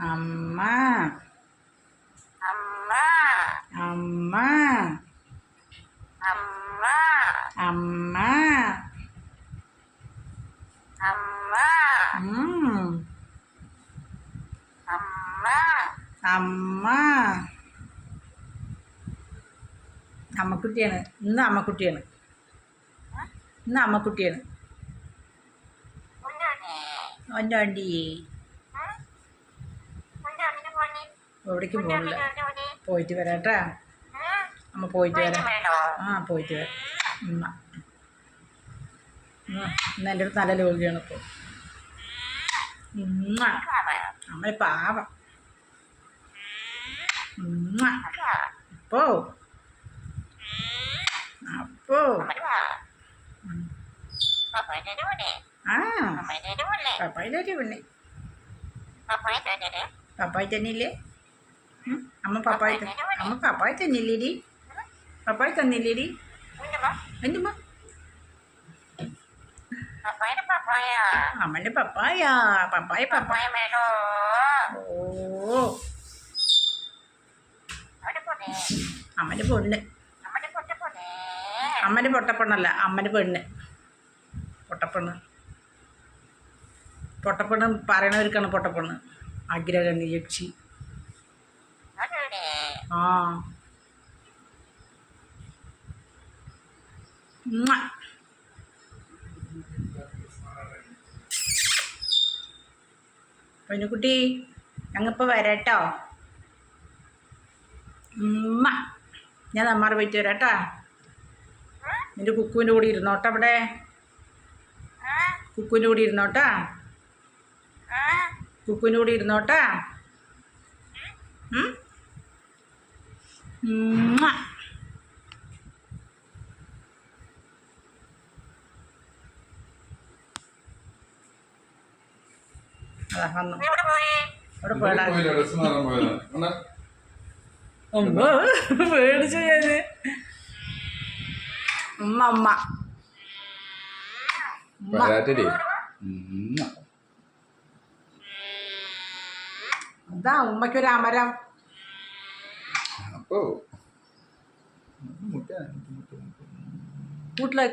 അമ്മ. അമ്മ. അമ്മ. അമ്മ. അമ്മ. അമ്മ. അമ്മ. അമ്മ. അമ്മക്കുട്ടിയാണ്. ഇന്ന് അമ്മക്കുട്ടിയാണ്. ഇന്ന് അമ്മക്കുട്ടിയാണ്. എന്റെ എവിടേക്കും പോകണില്ല പോയിട്ട് വരാട്ടാ അമ്മ പോയിട്ട് വരാം. ആ പോയിട്ട് വരാം. ഉമ്മ. ഇന്ന് എന്റെ ഒരു നല്ല രോഗിയാണ് ഇപ്പോൾ ഉമ്മ. അമ്മ പാവം. ഉമ്മ. അപ്പോ അപ്പോ. ആ. പപ്പായിന്റെ പെണ്ണെ. പപ്പായി തന്നില്ലേ ഉം? അമ്മ പപ്പായ അമ്മ പപ്പായ തന്നില്ലേടി? പപ്പായ തന്നില്ലേടി? എന്തുമ്മ അമ്മന്റെ പപ്പായ. പപ്പായ പപ്പായ ഓ. അമ്മന്റെ പൊണ്ണ് അമ്മന്റെ പൊട്ടപ്പെണ്ണല്ല അമ്മന്റെ പെണ്ണ്. പൊട്ടപ്പെണ്ണ്. പൊട്ടപ്പെണ്ണ് പറയണവർക്കാണ് പൊട്ടപ്പെണ്ണ്. ആഗ്രഹം യക്ഷി ആ. പൊന്നുകുട്ടി ഞങ്ങളിപ്പോൾ വരാട്ടോ. ഉമ്മ. ഞാൻ നമ്മാറ് പോയിട്ട് വരാട്ടാ. നിന്റെ കുക്കുവിന്റെ കൂടെ ഇരുന്നോട്ടെ അവിടെ. കുക്കുവിന്റെ കൂടെ ഇരുന്നോട്ടാ. കുക്കുവിന്റെ കൂടെ ഇരുന്നോട്ടാ. പേടിച്ചു ഞാൻ ഉമ്മ അതാ ഉമ്മക്കൊരു Amaram. Oh. Muda. Good luck.